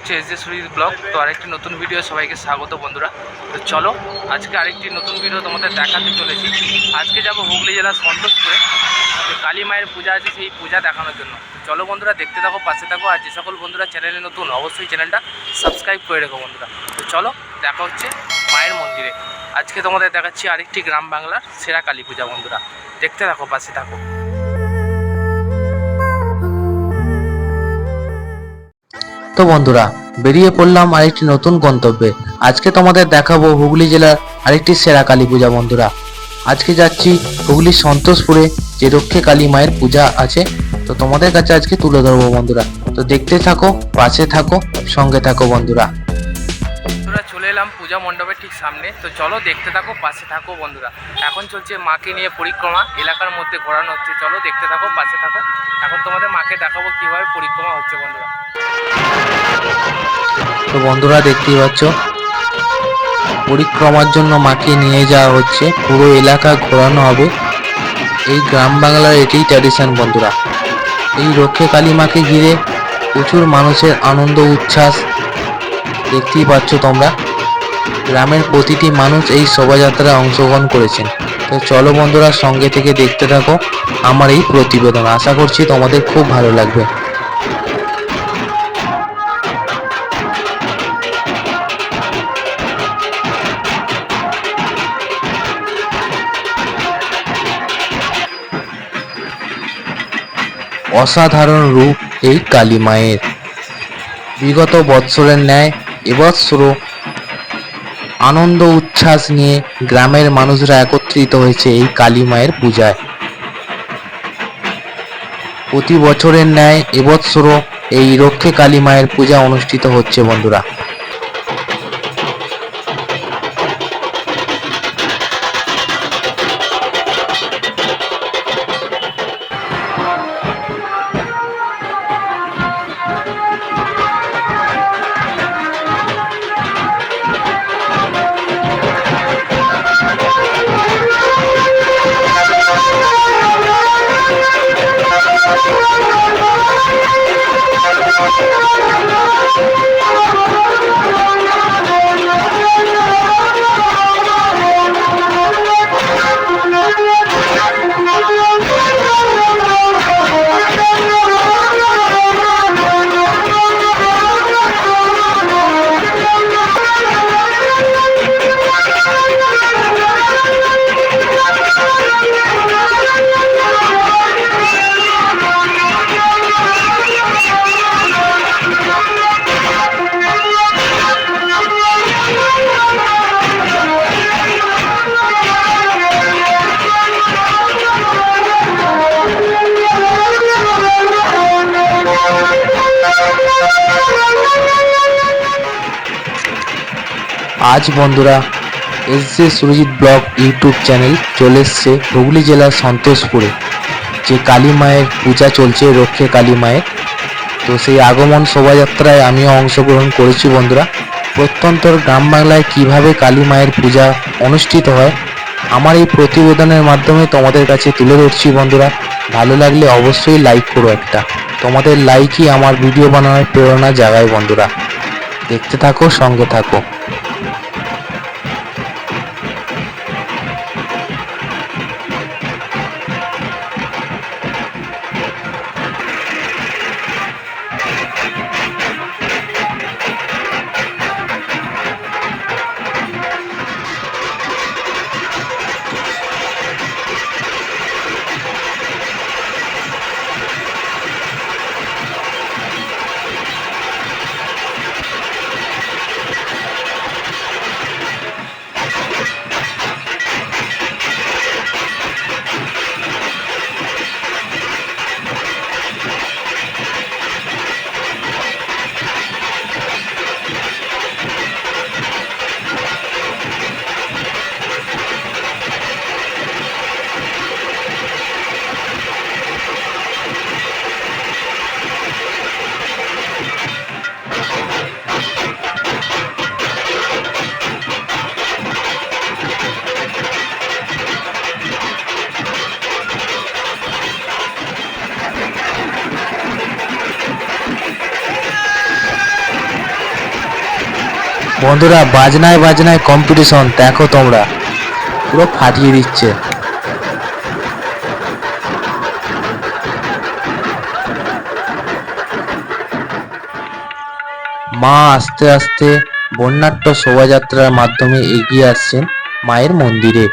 দেখছ S J সুরিজ blog. তো আরেকটি নতুন ভিডিও সবাইকে স্বাগত বন্ধুরা। তো চলো, আজকে আরেকটি নতুন ভিডিও তোমাদের দেখাতে চলেছি। আজকে যাব হুগলি জেলার সন্তোষপুরে। কালী মায়ের পূজা আছে, সেই পূজা দেখানোর জন্য। চলো বন্ধুরা, দেখতে থাকো, পাশে থাকো, আর যে সকল বন্ধুরা চ্যানেলে নতুন, অবশ্যই চ্যানেলটা সাবস্ক্রাইব করে রেখো বন্ধুরা। তো চলো, দেখা হচ্ছে মায়ের মন্দিরে। আজকে তোমাদের দেখাচ্ছি আরেকটি গ্রাম বাংলার সেরা কালী পূজা বন্ধুরা। দেখতে থাকো, পাশে থাকো। তো বন্ধুরা, বেরিয়ে পড়লাম আরেকটি নতুন গন্তব্যে। আজকে তোমাদের দেখাবো হুগলি জেলার আরেকটি সেরা কালী পূজা বন্ধুরা। আজকে যাচ্ছি হুগলির সন্তোষপুরে, যে রক্ষে কালী মায়ের পূজা আছে। তো তোমাদের কাছে আজকে তুলে ধরবো বন্ধুরা। তো দেখতে থাকো, পাশে থাকো, সঙ্গে থাকো বন্ধুরা। পূজা মণ্ডপের ঠিক সামনে। তো চলো দেখতে থাকো, পাশে থাকো বন্ধুরা। এখন চলছে মাকে নিয়ে পরিক্রমা। এলাকার মধ্যে ঘোরানো হচ্ছে। চলো দেখতে থাকো, পাশে থাকো। এখন তোমাদের মাকে দেখাবো কীভাবে পরিক্রমা হচ্ছে বন্ধুরা। তো বন্ধুরা, দেখতেই পাচ্ছ? পরিক্রমার জন্য মাকে নিয়ে যাওয়া হচ্ছে। পুরো এলাকা ঘোরানো হবে। এই গ্রাম বাংলার এটাই ট্র্যাডিশন বন্ধুরা। এই রক্ষে কালী মাকে ঘিরে প্রচুর মানুষের আনন্দ, উচ্ছ্বাস। দেখতেই পাচ্ছ তোমরা। গ্রামের প্রতিটি মানুষ এই শোভাযাত্রায় অংশগ্রহণ করেছেন। তো চলো বন্ধুরা, সঙ্গে থেকে দেখতে থাকো আমার এই প্রতিবেদন। আশা করছি তোমাদের খুব ভালো লাগবে। অসাধারণ রূপ এই কালী মায়ের। বিগত বৎসরের ন্যায় এবৎসরও আনন্দ উচ্ছ্বাস নিয়ে গ্রামের মানুষরা একত্রিত হয়েছে এই কালী মায়ের পূজায়। প্রতি বছরের ন্যায় এবৎসরও এই রক্ষে কালী মায়ের পূজা অনুষ্ঠিত হচ্ছে বন্ধুরা। আজ বন্ধুরা S J Surajit blog YouTube channel, চলে এসছে হুগলি জেলার সন্তোষপুরে, যে কালী মায়ের পূজা চলছে, রক্ষে কালী মায়ের। তো সেই আগমন শোভাযাত্রায় আমিও অংশগ্রহণ করেছি বন্ধুরা। প্রত্যন্তর গ্রাম বাংলায় কীভাবে কালী মায়ের পূজা অনুষ্ঠিত হয়, আমার এই প্রতিবেদনের মাধ্যমে তোমাদের কাছে তুলে ধরছি বন্ধুরা। ভালো লাগলে অবশ্যই লাইক করো একটা। তোমাদের লাইকই আমার ভিডিও বানানোর প্রেরণা জাগায় বন্ধুরা। দেখতে থাকো, সঙ্গে থাকো। Thank you. বন্ধুরা, বাজনায় বাজনায় কম্পিটিশন দেখো তোমরা। পুরো ফাটিয়ে দিচ্ছে। মা আস্তে আস্তে বন্যাট্য শোভাযাত্রার মাধ্যমে এগিয়ে আসছেন মায়ের মন্দিরে।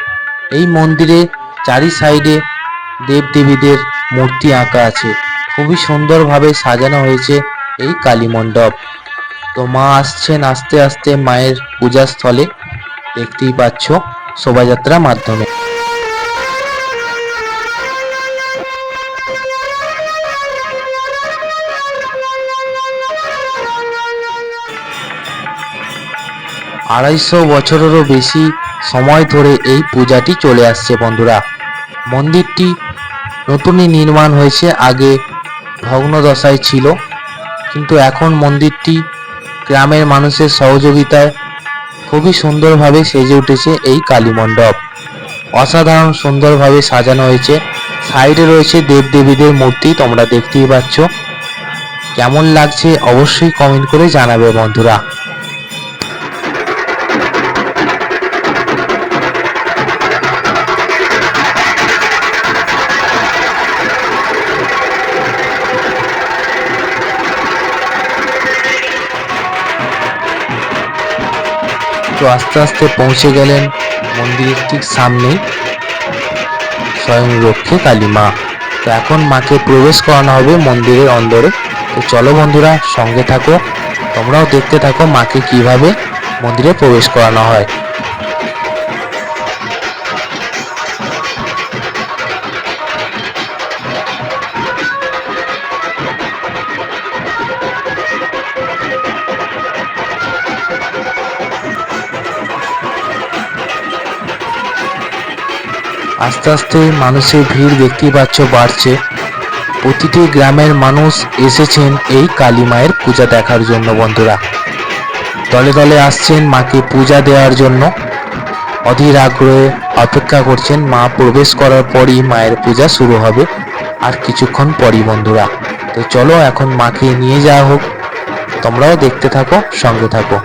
এই মন্দিরে চারি সাইডে দেবদেবীদের মূর্তি আঁকা আছে। খুবই সুন্দরভাবে সাজানো হয়েছে এই কালী মণ্ডপ তো মা আসছেন আস্তে আস্তে মায়ের পূজার স্থলে দেখতেই পাচ্ছ শোভাযাত্রার মাধ্যমে। আড়াইশো বছরেরও বেশি সময় ধরে এই পূজাটি চলে আসছে বন্ধুরা। মন্দিরটি নতুনই নির্মাণ হয়েছে, আগে ভগ্নদশায় ছিল। কিন্তু এখন মন্দিরটি গ্রামের মানুষের সহযোগিতায় খুবই সুন্দরভাবে সেজে উঠেছে এই কালী মণ্ডপ। অসাধারণ সুন্দরভাবে সাজানো হয়েছে। সাইডে রয়েছে দেবদেবীদের মূর্তি, তোমরা দেখতেই পাচ্ছ। কেমন লাগছে অবশ্যই কমেন্ট করে জানাবে বন্ধুরা। তো আস্তে আস্তে পৌঁছে গেলেন মন্দিরের ঠিক সামনেই স্বয়ং রক্ষে কালী মা। তো এখন মাকে প্রবেশ করানো হবে মন্দিরের অন্দরে। তো চলো বন্ধুরা, সঙ্গে থাকো, তোমরাও দেখতে থাকো মাকে কীভাবে মন্দিরে প্রবেশ করানো হয়। আস্তে আস্তে মানুষের ভিড় দেখতেই পাচ্ছ বাড়ছে। প্রতিটি গ্রামের মানুষ এসেছেন এই কালী মায়ের পূজা দেখার জন্য বন্ধুরা। দলে দলে আসছেন মাকে পূজা দেওয়ার জন্য। অধীর আগ্রহে অপেক্ষা করছেন মা। প্রবেশ করার পরই মায়ের পূজা শুরু হবে। আর কিছুক্ষণ পরই বন্ধুরা। তো চলো এখন মাকে নিয়ে যাওয়া হোক। তোমরাও দেখতে থাকো, সঙ্গে থাকো।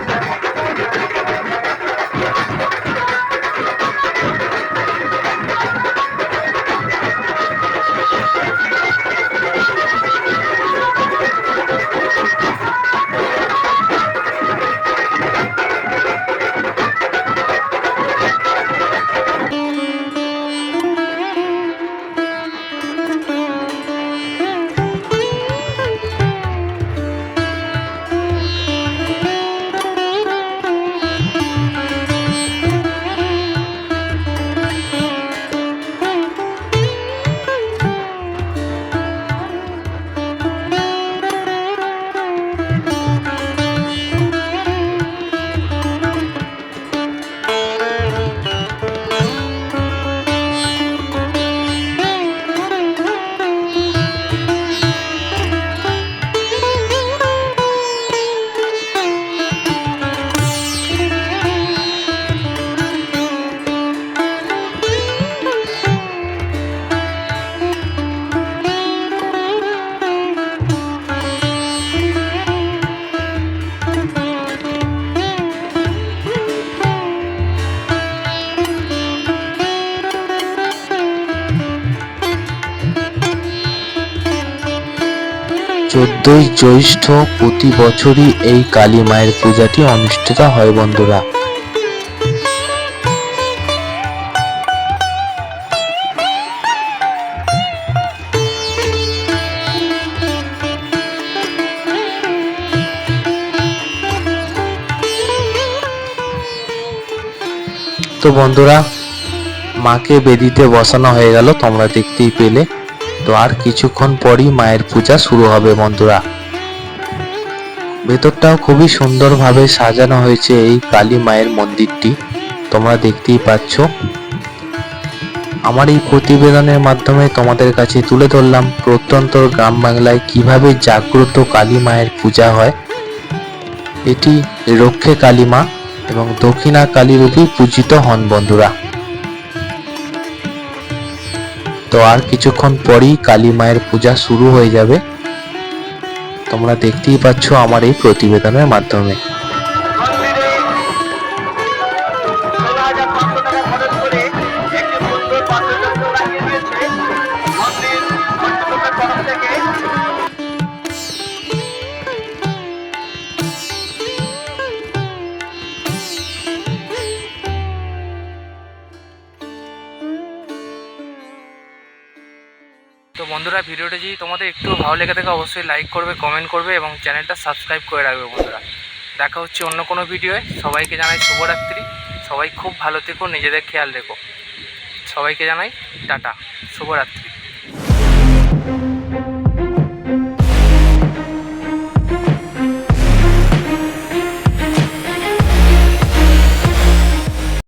চোদ্দই জ্যৈষ্ঠ প্রতি বছরই এই কালী মায়ের পূজাটি অনুষ্ঠিত হয় বন্ধুরা। তো বন্ধুরা, মাকে বেদিতে বসানো হয়ে গেল, তোমরা দেখতেই পেলে। তো আর কিছুক্ষণ পরই মায়ের পূজা শুরু হবে বন্ধুরা। ভেতরটাও খুবই সুন্দরভাবে সাজানো হয়েছে এই কালী মায়ের মন্দিরটি। তোমরা দেখতেই পাচ্ছ। আমার এই প্রতিবেদনের মাধ্যমে তোমাদের কাছে তুলে ধরলাম প্রত্যন্ত গ্রাম বাংলায় কীভাবে জাগ্রত কালী মায়ের পূজা হয়। এটি রক্ষে কালী মা এবং দক্ষিণা কালী রূপী পূজিত হন বন্ধুরা। তো আর কিছুক্ষণ পরেই কালী মায়ের পূজা শুরু হয়ে যাবে। তোমরা দেখতেই পাচ্ছ আমার এই প্রতিবেদনের মাধ্যমে। যদি তোমাদের একটু ভালো লেগে থাকে অবশ্যই লাইক করবে কমেন্ট করবে এবং চ্যানেলটা সাবস্ক্রাইব করে রাখবে বন্ধুরা। দেখা হচ্ছে অন্য কোনো ভিডিওয়ে সবাইকে জানাই শুভরাত্রি। সবাই খুব ভালো থেকো, নিজেদের খেয়াল রেখো। সবাইকে জানাই টাটা। শুভরাত্রি।